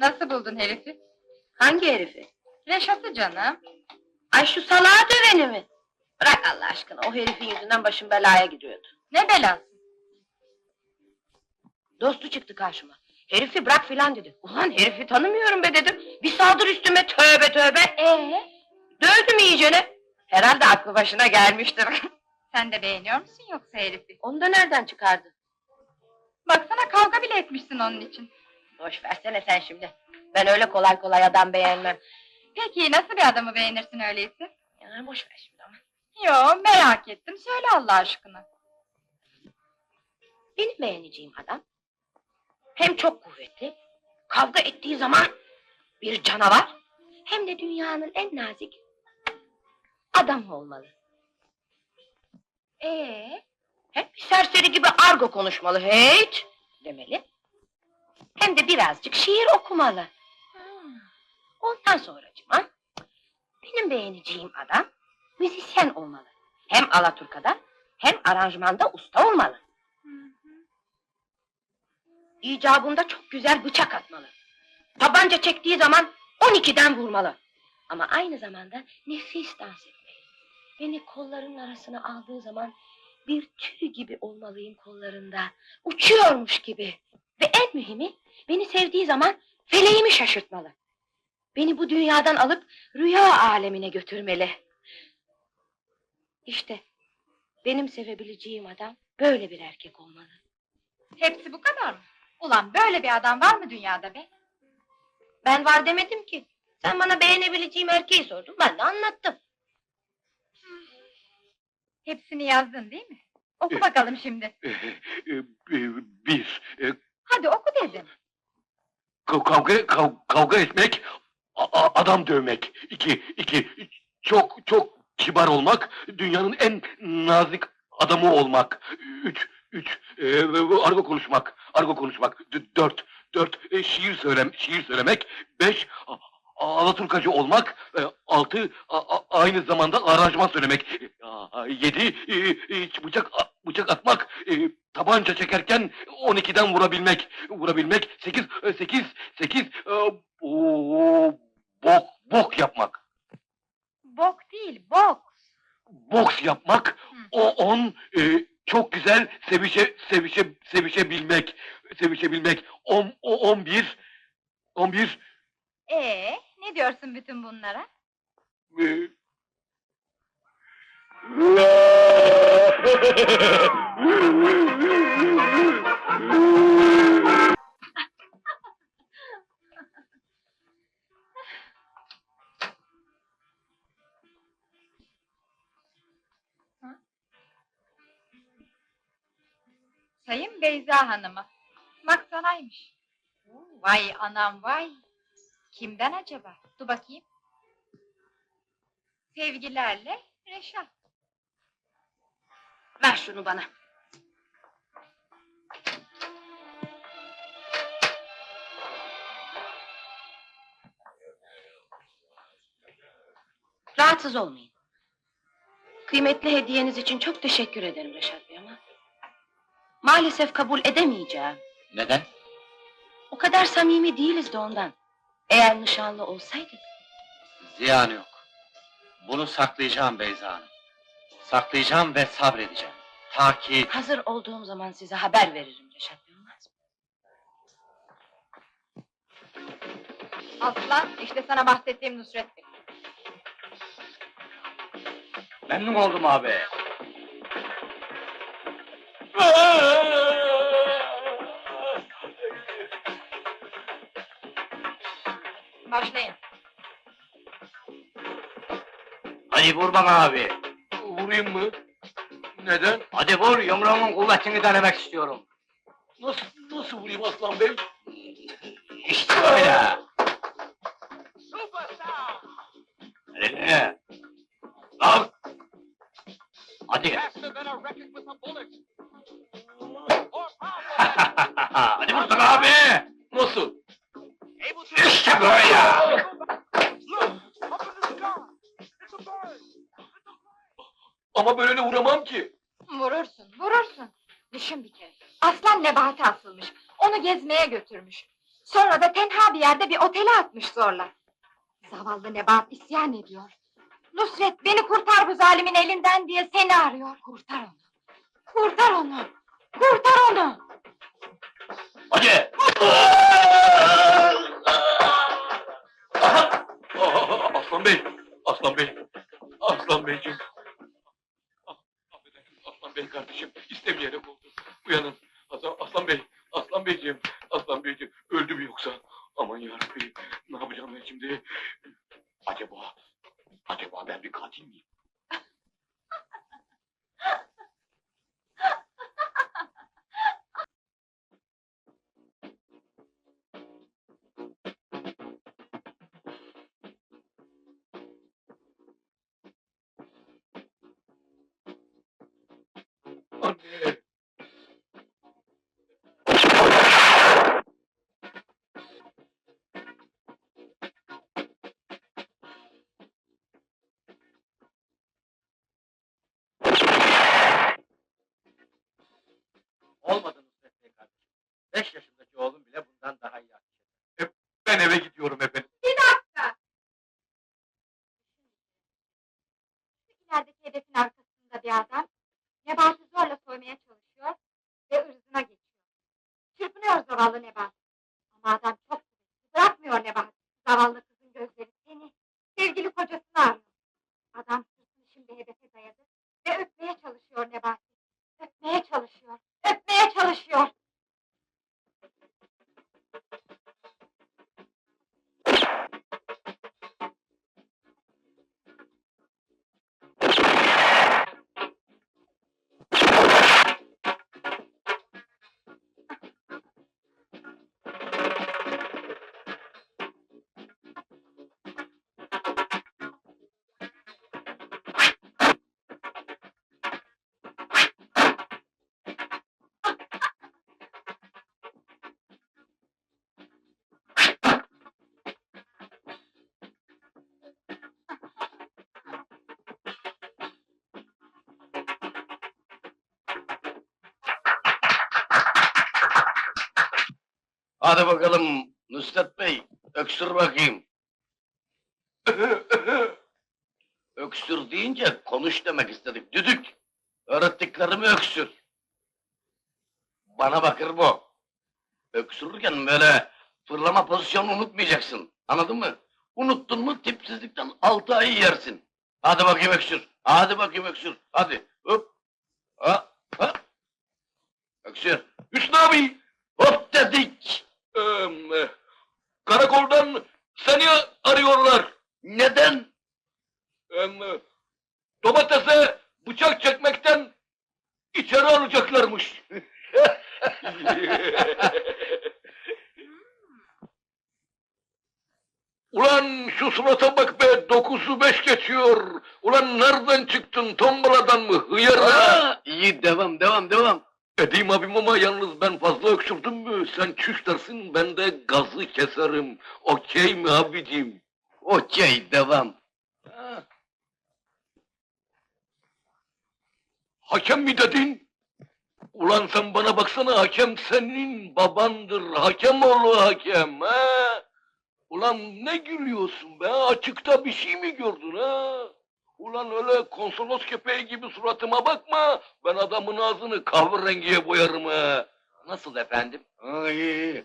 Nasıl buldun herifi? Hangi herifi? Reşat'ı canım. Ay şu salağa döveni mi? Bırak Allah aşkına, o herifin yüzünden başım belaya giriyordu. Ne belası? Dostu çıktı karşıma. Herifi bırak filan dedi. Ulan herifi tanımıyorum be dedim. Bir saldır üstüme tövbe tövbe. Ee, Dövdüm iyicene. Herhalde aklı başına gelmiştir. sen de beğeniyor musun yoksa herifi? Onu da nereden çıkardı? Baksana kavga bile etmişsin onun için. Boş versene sen şimdi. Ben öyle kolay kolay adam beğenmem. Peki nasıl bir adamı beğenirsin öyleyse? Ya boş ver şimdi ama. Yo merak ettim. Söyle Allah aşkına. Benim beğeneceğim adam hem çok kuvvetli, kavga ettiği zaman bir canavar, hem de dünyanın en nazik adamı olmalı. Ee, Hem bir serseri gibi argo konuşmalı hiç demeli. Hem de birazcık şiir okumalı. Ondan sonracıma benim beğeneceğim adam müzisyen olmalı. Hem Alaturka'da hem aranjmanda usta olmalı. İcabında çok güzel bıçak atmalı. Tabanca çektiği zaman 12'den vurmalı. Ama aynı zamanda nefis dans etmeli. Beni kollarının arasına aldığı zaman bir tüy gibi olmalıyım kollarında. Uçuyormuş gibi. Ve en mühimi beni sevdiği zaman feleğimi şaşırtmalı. Beni bu dünyadan alıp rüya alemine götürmeli. İşte benim sevebileceğim adam böyle bir erkek olmalı. hepsi bu kadar mı? Ulan böyle bir adam var mı dünyada be? Ben var demedim ki. Sen bana beğenebileceğim erkeği sordun. Ben de anlattım. Hepsini yazdın değil mi? Oku bakalım şimdi. Ee, e, Bir, e, Hadi oku dedim. kav- kavga, kav- kavga etmek, adam dövmek. İki, iki, çok çok kibar olmak, dünyanın en nazik adamı olmak. Üç, üç, e, argo konuşmak, argo konuşmak. Dört, dört, e, şiir söylem, şiir söylemek. Beş, a- Alaturkacı olmak, E, altı, a- a- aynı zamanda aranjman söylemek. E, a- Yedi, e, e, bıçak bıçak atmak, e, tabanca çekerken 12'den vurabilmek, vurabilmek. Sekiz, e, sekiz, sekiz, e, o- bok, bok yapmak. Bok değil, bok. Boks yapmak, Hı. o on, e, çok güzel sevişe, sevişe, sevişebilmek, sevişebilmek. On, o on bir, on bir, Ee, ne diyorsun bütün bunlara? e, Sayın Beyza Hanım'a. Maksanaymış. Vay anam vay. Kimden acaba? Dur bakayım. Sevgilerle Reşat. Ver şunu bana. Rahatsız olmayın. Kıymetli hediyeniz için çok teşekkür ederim Reşat Bey ama... ...maalesef kabul edemeyeceğim. Neden? O kadar samimi değiliz de ondan. Eğer nişanlı olsaydık... Ziyanı yok. Bunu saklayacağım Beyza Hanım. Saklayacağım ve sabredeceğim. Ta ki... ...hazır olduğum zaman size haber veririm Reşat mı? Aslan işte sana bahsettiğim Nusret Bey. Memnun oldum abi. Başlayın. Hadi vur bana abi. Vurayım mı? Neden? Hadi vur, yumruğumun kuvvetini denemek istiyorum. Nasıl, nasıl vurayım Aslan Bey? İşte böyle. Hadi. Kalk. Hadi. Hadi vursana abi. Nasıl? İşte böyle. Ama böyle vuramam ki. Vurursun, vurursun. Düşün bir kere. Aslan Nebati asılmış. Onu gezmeye götürmüş. Sonra da tenha bir yerde bir otele atmış zorla. Zavallı Nebahat isyan ediyor. Nusret beni kurtar bu zalimin elinden diye seni arıyor. Kurtar onu. Kurtar onu. Kurtar onu. Hadi! Aslan Bey! Aslan Bey! Aslan Beyciğim! Affedersin Aslan Bey kardeşim, istemeyerek oldu. Uyanın. Aslan, Aslan Bey, Aslan Beyciğim, Aslan Beyciğim. Öldü mü yoksa? Aman yarabbim, ne yapacağım ben şimdi? Acaba, acaba ben bir katil miyim? Anne! Ben eve gidiyorum efendim. İlerideki hedefin arkasında bir adam Nebahat'ı zorla soymaya çalışıyor ve ırzına geçiyor. Çırpınıyor zavallı Nebahat. Ama adam Hadi bakalım Nusret Bey, öksür bakayım. öksür deyince konuş demek istedik, düdük. Öğrettiklerimi öksür. Bana bakır bu. Öksürürken böyle fırlama pozisyonunu unutmayacaksın, anladın mı? Unuttun mu tipsizlikten altı ay yersin. Hadi bakayım öksür, hadi bakayım öksür, hadi. Hop, ha, ha. Öksür. Hüsnü abi! Hop dedik. Eee, karakoldan seni arıyorlar. Neden? Eee, domatese bıçak çekmekten içeri alacaklarmış. Ulan şu surata bak be, dokuzu beş geçiyor. Ulan nereden çıktın, tombaladan mı, hıyar? Aa, iyi devam devam devam. Edeyim abim ama yalnız ben fazla öksürdüm mü, sen çüş dersin, ben de gazı keserim. Okey mi abicim? Okey devam. Ha, Hakem mi dedin? Ulan sen bana baksana hakem senin babandır. Hakem oğlu hakem ha? Ulan ne gülüyorsun be? Açıkta bir şey mi gördün ha? Ulan öyle konsolos köpeği gibi suratıma bakma. Ben adamın ağzını kahverengiye boyarım. Nasıl efendim? Ha, iyi iyi.